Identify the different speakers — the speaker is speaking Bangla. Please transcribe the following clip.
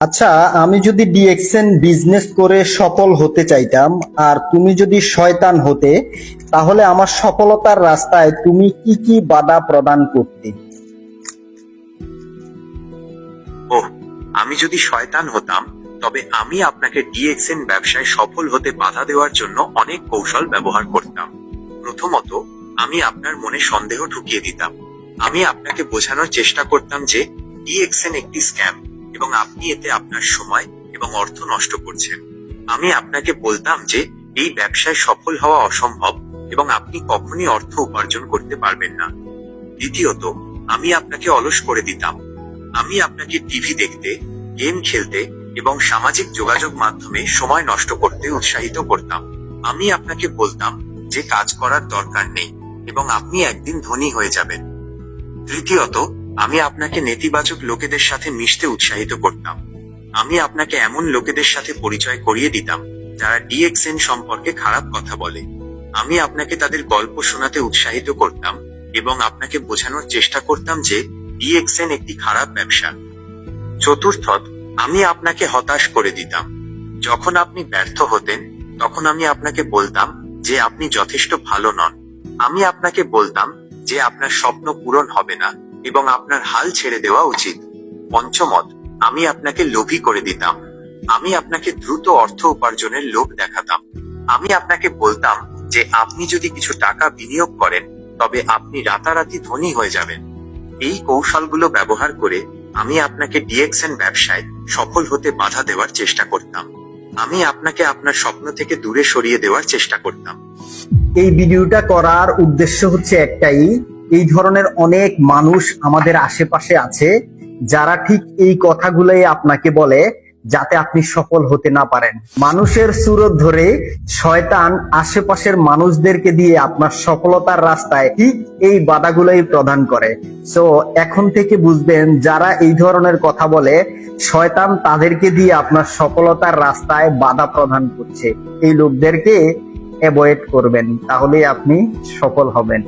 Speaker 1: আচ্ছা আমি যদি ডিএক্সএন বিজনেস করে সফল হতে চাইতাম আর তুমি যদি শয়তান হতে, তাহলে আমার সফলতার রাস্তায় তুমি কি কি বাধা প্রদান করতে?
Speaker 2: ওহ, আমি যদি শয়তান হতাম, তবে আমি আপনাকে ডিএক্সএন ব্যবসায় সফল হতে বাধা দেওয়ার জন্য অনেক কৌশল ব্যবহার করতাম। প্রথমত, আমি আপনার মনে সন্দেহ ঢুকিয়ে দিতাম। আমি আপনাকে বোঝানোর চেষ্টা করতাম যে, ডিএক্সএন একটি স্ক্যাম। এবং আপনি এতে আপনার সময় এবং অর্থ নষ্ট করছেন। আমি আপনাকে বলতাম যে, এই ব্যবসায় সফল হওয়া অসম্ভব এবং আপনি কখনই অর্থ উপার্জন করতে পারবেন না। দ্বিতীয়ত, আমি আপনাকে অলস করে দিতাম। আমি আপনাকে টিভি দেখতে, গেম খেলতে এবং সামাজিক যোগাযোগ মাধ্যমে সময় নষ্ট করতে উৎসাহিত করতাম। আমি আপনাকে বলতাম যে, কাজ করার দরকার নেই এবং আপনি একদিন ধনী হয়ে যাবেন। তৃতীয়ত আমি আপনাকে নেতিবাচক লোকেদের সাথে মিশতে উৎসাহিত করতাম। আমি আপনাকে এমন লোকেদের সাথে পরিচয় করিয়ে দিতাম, যারা ডিএক্সএন সম্পর্কে খারাপ কথা বলে। আমি আপনাকে তাদের গল্প শোনাতে উৎসাহিত করতাম এবং আপনাকে বোঝানোর চেষ্টা করতাম যে ডিএক্সএন একটি খারাপ ব্যবসা। চতুর্থত, আমি আপনাকে হতাশ করে দিতাম। যখন আপনি ব্যর্থ হতেন, তখন আমি আপনাকে বলতাম যে আপনি যথেষ্ট ভালো নন। আমি আপনাকে বলতাম যে আপনার স্বপ্ন পূরণ হবে না। এবং আপনার হাল ছেড়ে দেওয়া উচিত। পঞ্চমত, আমি আপনাকে লোভী করে দিতাম। আমি আপনাকে দ্রুত অর্থ উপার্জনের লোভ দেখাতাম। আমি আপনাকে বলতাম যে, আপনি যদি কিছু টাকা বিনিয়োগ করেন, তবে আপনি রাতারাতি ধনী হয়ে যাবেন। এই কৌশলগুলো ব্যবহার করে আমি আপনাকে ডিএক্সএন ব্যবসায় সফল হতে বাধা দেওয়ার চেষ্টা করতাম। আমি আপনাকে আপনার স্বপ্ন থেকে দূরে সরিয়ে দেওয়ার চেষ্টা করতাম।
Speaker 1: এই ভিডিওটা করার উদ্দেশ্য হচ্ছে একটাই এই ধরনের অনেক মানুষ আমাদের আশেপাশে আছে, যারা ঠিক এই কথাগুলোই আপনাকে বলে যাতে আপনি সফল হতে না পারেন। মানুষের সুরত ধরে শয়তান আশেপাশের মানুষদেরকে দিয়ে আপনার সফলতার রাস্তায় ঠিক এই বাধাগুলোই প্রদান করে। সো এখন থেকে বুঝবেন যারা এই ধরনের কথা বলে, শয়তান তাদেরকে দিয়ে আপনার সফলতার রাস্তায় বাধা প্রদান করছে। এই লোকদেরকে অ্যাভয়েড করবেন তাহলে আপনি সফল হবেন।